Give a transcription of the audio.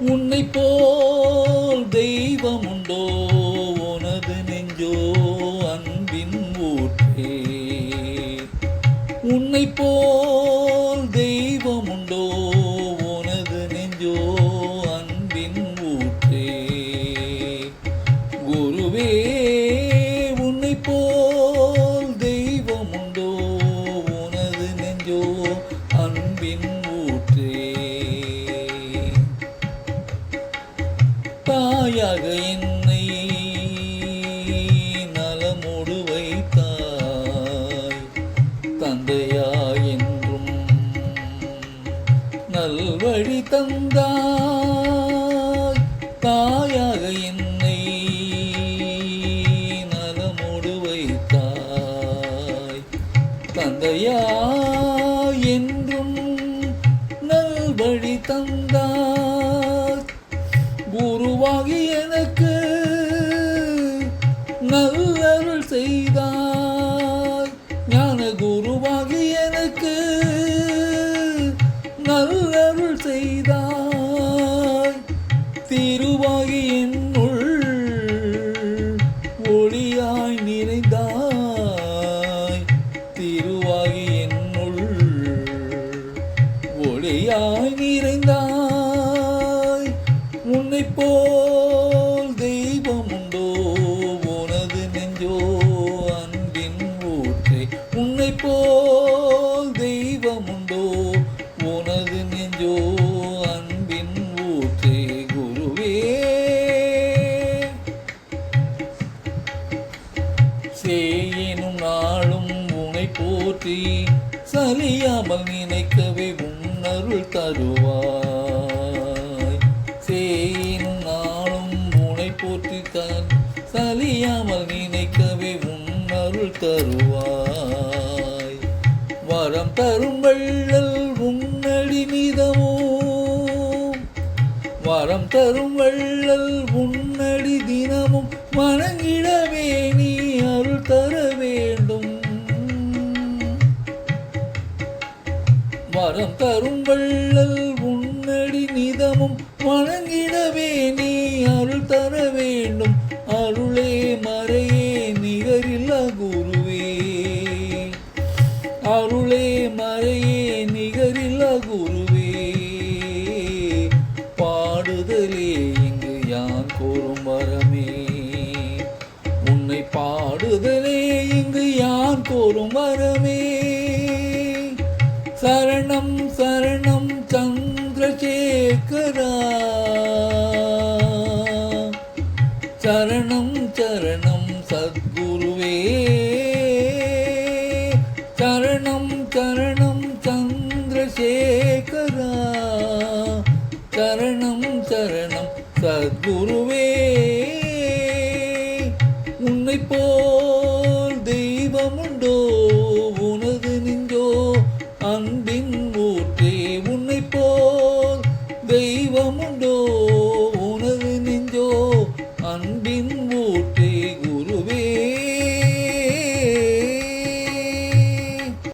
உன்னை போல் தெய்வம் உண்டோ உனது நெஞ்சோ அன்பின் ஊற்றே. உன்னை போல் தெய்வம் உண்டோ உனது நெஞ்சோ அன்பின் ஊற்றே. குருவே உன்னை போல் தாயாக என்னை நலமோடு வைத்தாய். தந்தையா என்றும் நல்வழி தந்தாய். தாயாக என்னை நலமோடு வைத்தாய். தந்தையா என்றும் நல்வழி தந்தாய். குருவாகி எனக்கு நல்லருள் செய்தாய். ஞான குருவாகி எனக்கு நல்லருள் செய்தாய். திருவாகி போல் தெய்வம் உண்டோ உனது நெஞ்சோ அன்பின் ஊற்றே குருவே. சேயனும் நாளும் உனை போற்றி சலியாமல் நினைக்கவே உன் அருள் தருவாய். சேயனும் நாளும் உனை போற்றி தான் சலியாமல் நினைக்கவே உன் அருள் தருவாய். வரம் தரும் உன்னடி நிதமோ வரம் தரும் வள்ளல் உன்னடி தினமும் மனங்கிடவே நீ அருள் தர வேண்டும். வரம் தரும் வள்ளல் உன்னடி நிதமும் வணங்கிடவே நீ அருள் தர வேண்டும். அருளே மறையே நிகரில்லா குரு பாடுதலே இங்கு யான் கோரும் வரமே? சரணம் சரணம் சந்திரசேகரா. சரணம் சரணம் சத்குருவே. சரணம் சரணம் சந்திரசேகரா. சரணம் சரணம் சத்குருவே. போல் தெய்வமுண்டோ உனது நெஞ்சோ அன்பின் ஊற்றே. உன்னை போல் தெய்வமுண்டோ உனது நெஞ்சோ அன்பின்